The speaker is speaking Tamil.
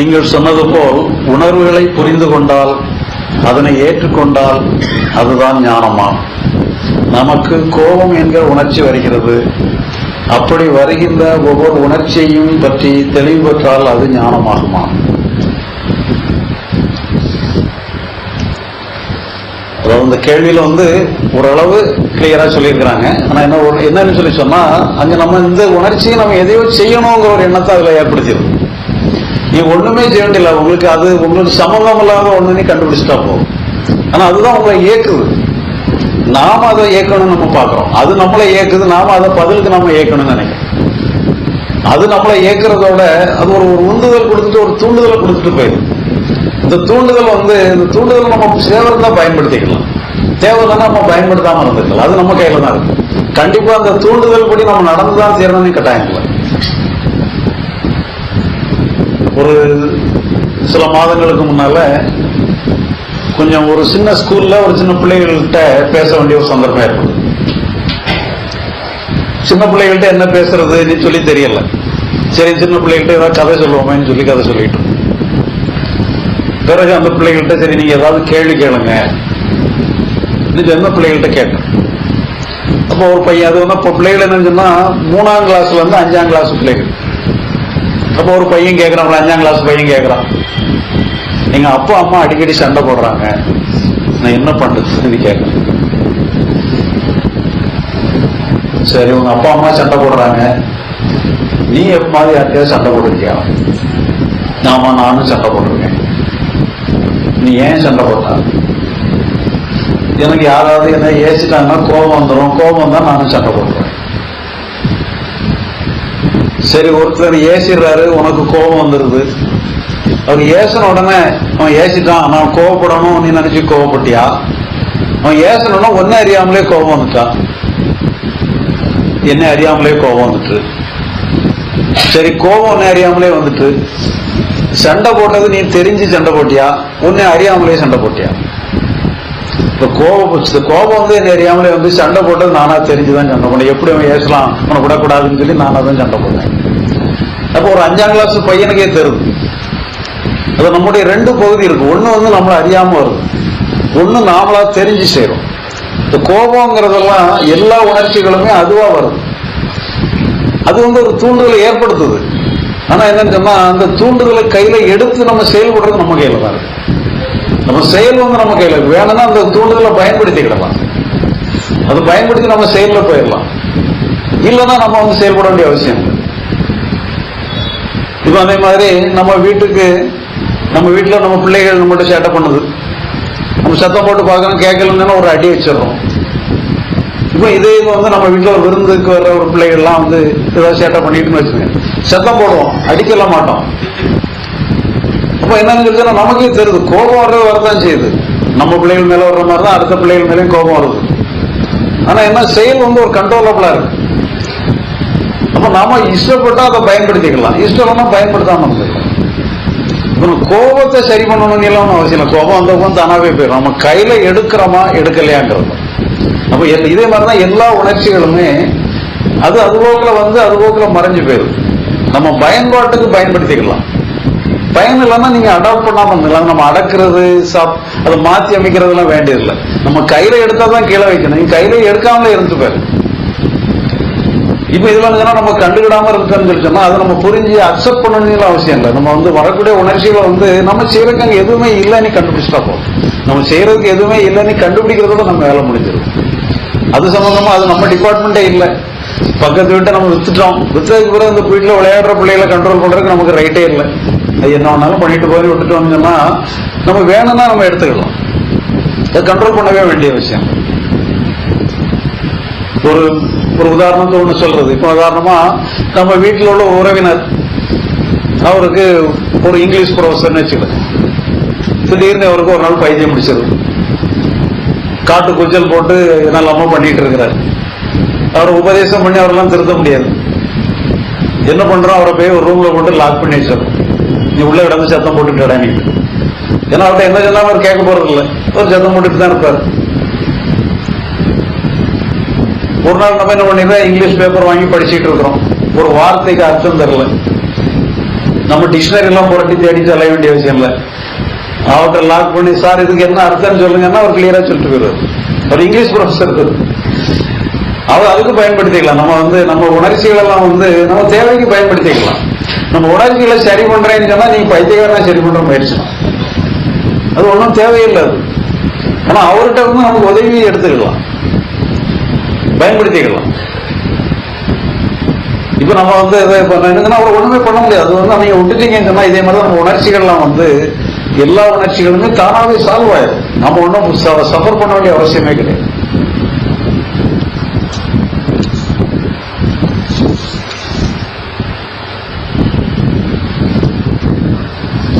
நீங்கள் சொன்னது போல் உணர்வுகளை புரிந்து கொண்டால் அதனை ஏற்றுக்கொண்டால் அதுதான் ஞானமாகும் நமக்கு கோபம் என்கிற உணர்ச்சி வருகிறது. அப்படி வருகின்ற ஒவ்வொரு உணர்ச்சியையும் பற்றி தெளிவு பெற்றால் அது ஞானமாகுமா? அதாவது இந்த கேள்வியில் வந்து ஓரளவு கிளியராக சொல்லியிருக்கிறாங்க. ஆனால் என்ன ஒரு- என்னன்னு சொல்லி சொன்னால் அங்கே நம்ம இந்த உணர்ச்சியை நம்ம எதையோ செய்யணுங்கிற ஒரு எண்ணத்தை அதில் ஏற்படுத்திடும் நீ ஒண்ணுமே செய்ய வேண்டியல உங்களுக்கு அது உங்களுக்கு சம்பந்தம் இல்லாத ஒண்ணுன்னு கண்டுபிடிச்சிட்டா போகும் ஆனா அதுதான் உங்களை இயக்குது. நாம அதை இயக்கணும்னு நம்ம பாக்குறோம் அது நம்மளை இயக்குது. நாம அதை பதிலுக்கு நம்ம இயக்கணும்னு நினைக்கிறோம். அது நம்மளை இயக்குறதோட அது ஒரு ஒரு உந்துதல் கொடுத்துட்டு ஒரு தூண்டுதலை கொடுத்துட்டு போயிடும் இந்த தூண்டுதல் வந்து இந்த தூண்டுதல் நம்ம சேவை தான் பயன்படுத்திக்கலாம். தேவைதான் நம்ம பயன்படுத்தாம இருந்துக்கலாம் அது நம்ம கையில தான் இருக்கு. கண்டிப்பா அந்த தூண்டுதல் படி நம்ம நடந்துதான் சேரணும்னு கட்டாயம் இல்லை. ஒரு சில மாதங்களுக்கு முன்னால கொஞ்சம் ஒரு சின்ன ஸ்கூல்ல ஒரு சின்ன பிள்ளைகள்கிட்ட பேச வேண்டிய ஒரு சந்தர்ப்பம் இருக்கும் சின்ன பிள்ளைகள்கிட்ட என்ன பேசுறதுன்னு சொல்லி தெரியல. சரி சின்ன பிள்ளைகள்கிட்ட ஏதாவது கதை சொல்லுவோமேன்னு சொல்லி கதை சொல்லிட்டு பிறகு அந்த பிள்ளைகள்கிட்ட சரி நீங்க ஏதாவது கேள்வி கேளுங்க. இது என்ன பிள்ளைகள்கிட்ட கேட்டேன். அப்போ ஒரு பையன் அது வந்து இப்போ பிள்ளைகள் என்ன சொன்னா மூணாம் கிளாஸ்ல இருந்து அஞ்சாம் கிளாஸ் பிள்ளைகள். அப்போ ஒரு பையன் கேட்கறான் அஞ்சாம் கிளாஸ் பையன் கேட்குறான் எங்கள் அப்பா அம்மா அடிக்கடி சண்டை போடுறாங்க. நான் என்ன பண்ணுறதுன்னு கேட்குறேன் சரி உங்க அப்பா அம்மா சண்டை போடுறாங்க. நீ எப்ப மாதிரி யார்கிட்டயாவது சண்டை போட்டிருக்கியா ஆமா நானும் சண்டை போட்டிருக்கேன். நீ ஏன் சண்டை போட்டா எனக்கு யாராவது என்ன ஏசிட்டாங்கன்னா கோபம் வந்துடும் கோபம் தான் நானும் சண்டை போட்டுருவேன். சரி ஒருத்தர் ஏசிடுறாரு உனக்கு கோபம் வந்துருது. அவர் ஏசின உடனே அவன் ஏசிட்டான் நான் கோவப்படணும் நீ நினைச்சு கோவப்பட்டியா அவன் ஏசணும்னா ஒன்னும் அறியாமலே கோபம் வந்துட்டான் என்ன அறியாமலே கோபம் வந்துட்டு. சரி கோபம் ஒன்னே அறியாமலே வந்துட்டு. சண்டை போட்டது நீ தெரிஞ்சு சண்டை போட்டியா? ஒன்னு அறியாமலே சண்டை போட்டியா? இப்ப கோபம் இந்த கோபம் வந்து என்ன அறியாமலே வந்து சண்டை போட்டது நானா தெரிஞ்சுதான் சண்டை போனேன் எப்படி அவன் ஏசலாம் அவனை விடக்கூடாதுன்னு சொல்லி நானா தான் சண்டை போட்டேன். அப்போ ஒரு அஞ்சாம் கிளாஸ் பையனுக்கே தெரியுது அது நம்முடைய ரெண்டு பகுதி இருக்கு. ஒண்ணு வந்து நம்மள அறியாம வருது ஒண்ணு நாமளா தெரிஞ்சு செய்யறோம் இந்த கோபங்கிறதெல்லாம் எல்லா உணர்ச்சிகளுமே அதுவா வருது. அது வந்து ஒரு தூண்டுதலை ஏற்படுத்துது. ஆனா என்னன்னு சொன்னா அந்த தூண்டுதலை கையில எடுத்து நம்ம செயல்படுறது நம்ம கையில தான் இருக்கு. நம்ம செயல் வந்து நம்ம கையில் இருக்கு. வேணும்னா அந்த தூண்டுதலை பயன்படுத்திக்கிடலாம். அது பயன்படுத்தி நம்ம செயலில் போயிடலாம். இல்லைன்னா நம்ம வந்து செயல்பட வேண்டிய அவசியம் இப்போ அதே மாதிரி நம்ம வீட்டுக்கு நம்ம வீட்டில் நம்ம பிள்ளைகள் நம்மகிட்ட சேட்டை பண்ணுது. நம்ம சத்தம் போட்டு பார்க்கணும் கேட்கலன்னா ஒரு அடி வச்சிடுறோம். இப்போ இதே இது வந்து நம்ம வீட்டில் விருந்துக்கு வர்ற ஒரு பிள்ளைகள்லாம் வந்து ஏதாவது சேட்டை பண்ணிட்டுன்னு வச்சுக்கோங்க. சத்தம் போடுவோம் அடிக்கலாம் மாட்டோம். அப்போ என்னன்னு சொல்லிச்சுன்னா நமக்கே தெரியுது. கோபம் வர்றது வரதான் செய்யுது. நம்ம பிள்ளைகள் மேல வர்ற மாதிரி தான் அடுத்த பிள்ளைகள் மேலேயும் கோபம் வருது. ஆனா என்ன செயல் வந்து ஒரு கண்ட்ரோலபிளா இருக்கு. அப்ப நாம இஷ்டப்பட்டா அதை பயன்படுத்திக்கலாம். இஷ்டம்னா பயன்படுத்தாம இருந்துக்கலாம். இப்ப கோபத்தை சரி பண்ணணும்னு எல்லாம் அவசியம் இல்லை. கோபம் அந்த கோபம் தானாவே போயிடும். நம்ம கையில எடுக்கிறோமா எடுக்கலையாங்கிறது. அப்ப இதே இதே மாதிரிதான் எல்லா உணர்ச்சிகளுமே அது அதுபோக்கில் வந்து அதுபோக்கில் மறைஞ்சு போயிடும். நம்ம பயன்பாட்டுக்கு பயன்படுத்திக்கலாம். பயன் இல்லாம நீங்க அடாப்ட் பண்ணாம இருந்தலாம் நம்ம அடக்குறது சாப் அதை மாத்தி அமைக்கிறதுலாம் வேண்டியதில்லை. நம்ம கையில எடுத்தாதான் கீழே வைக்கணும். நீங்க கையில எடுக்காமலே இருந்து போயிரு இப்ப இதுல நம்ம கண்டுக்கிடாம இருக்கன்னு சொல்லி சொன்னா அதை நம்ம புரிஞ்சு அக்செப்ட் பண்ணணும்னு அவசியம் இல்லை. நம்ம வந்து வரக்கூடிய உணர்ச்சிகளை வந்து நம்ம செய்யறதுக்கு அங்க எதுவுமே இல்லைன்னு கண்டுபிடிச்சிட்டா போதும். நம்ம செய்யறதுக்கு எதுவுமே இல்லைன்னு கண்டுபிடிக்கிறதோட நம்ம வேலை முடிஞ்சிடும். அது சம்பந்தமா அது நம்ம டிபார்ட்மெண்ட்டே இல்லை. பக்கத்து வீட்டை நம்ம வித்துட்டோம். வித்ததுக்கு பிறகு இந்த வீட்டில் விளையாடுற பிள்ளைகளை கண்ட்ரோல் பண்றதுக்கு நமக்கு ரைட்டே இல்லை. அது என்ன வேணாலும் பண்ணிட்டு போய் விட்டுட்டோம்னு சொன்னால் நம்ம வேணும்னா நம்ம எடுத்துக்கலாம். அதை கண்ட்ரோல் பண்ணவே வேண்டிய விஷயம். ஒரு ஒரு உதாரணத்தை ஒன்று சொல்றது. இப்போ உதாரணமா நம்ம வீட்டில் உள்ள உறவினர் அவருக்கு ஒரு இங்கிலீஷ் ப்ரொஃபஸர்னு வச்சுக்கோங்க. திடீர்னு அவருக்கு ஒரு நாள் பைத்தியம் முடிச்சிருது காட்டு குச்சல் போட்டு என்னெல்லாமோ பண்ணிட்டு இருக்கிறார். அவரை உபதேசம் பண்ணி அவரெல்லாம் திருத்த முடியாது. என்ன பண்றோம்? அவரை போய் ஒரு ரூம்ல போட்டு லாக் பண்ணி வச்சிடறோம். நீ உள்ள கிடந்து சத்தம் போட்டுட்டு நீங்க ஏன்னா அவர்கிட்ட என்ன சொன்னா அவர் கேட்க போறது இல்லை ஒரு சத்தம் போட்டுட்டு தான் இருப்பார். ஒரு நாள் நம்ம என்ன பண்ணிடுறோம் இங்கிலீஷ் பேப்பர் வாங்கி படிச்சுட்டு இருக்கிறோம். ஒரு வார்த்தைக்கு அர்த்தம் தெரியல நம்ம டிக்ஷனரி எல்லாம் புரட்டி தேடி சொல்ல வேண்டிய அவசியம் இல்லை. அவர்கிட்ட லாக் பண்ணி சார் இதுக்கு என்ன அர்த்தம் சொல்லுங்கன்னா அவர் கிளியரா சொல்லிட்டு போயிருவார் ஒரு இங்கிலீஷ் ப்ரொஃபஸர் அவர் அதுக்கு பயன்படுத்திக்கலாம். நம்ம வந்து நம்ம உணர்ச்சிகளெல்லாம் வந்து நம்ம தேவைக்கு பயன்படுத்திக்கலாம். நம்ம உணர்ச்சிகளை சரி பண்றேன்னு சொன்னா நீங்க பைத்தியக்காரனா சரி பண்ற முயற்சி அது ஒன்றும் தேவையில்லை அது. ஆனா அவர்கிட்ட வந்து நமக்கு உதவி எடுத்துக்கலாம். பயன்படுத்திக்கலாம். இப்ப நம்ம வந்து இதை பண்ண அவர் ஒண்ணுமே பண்ண முடியாது. அது வந்து நீங்க விட்டுட்டீங்கன்னு சொன்னா இதே மாதிரி தான் நம்ம உணர்ச்சிகள்லாம் வந்து எல்லா உணர்ச்சிகளுமே தானாகவே சால்வ் ஆயிடும் நம்ம ஒன்றும் சஃபர் பண்ண வேண்டிய அவசியமே கிடையாது.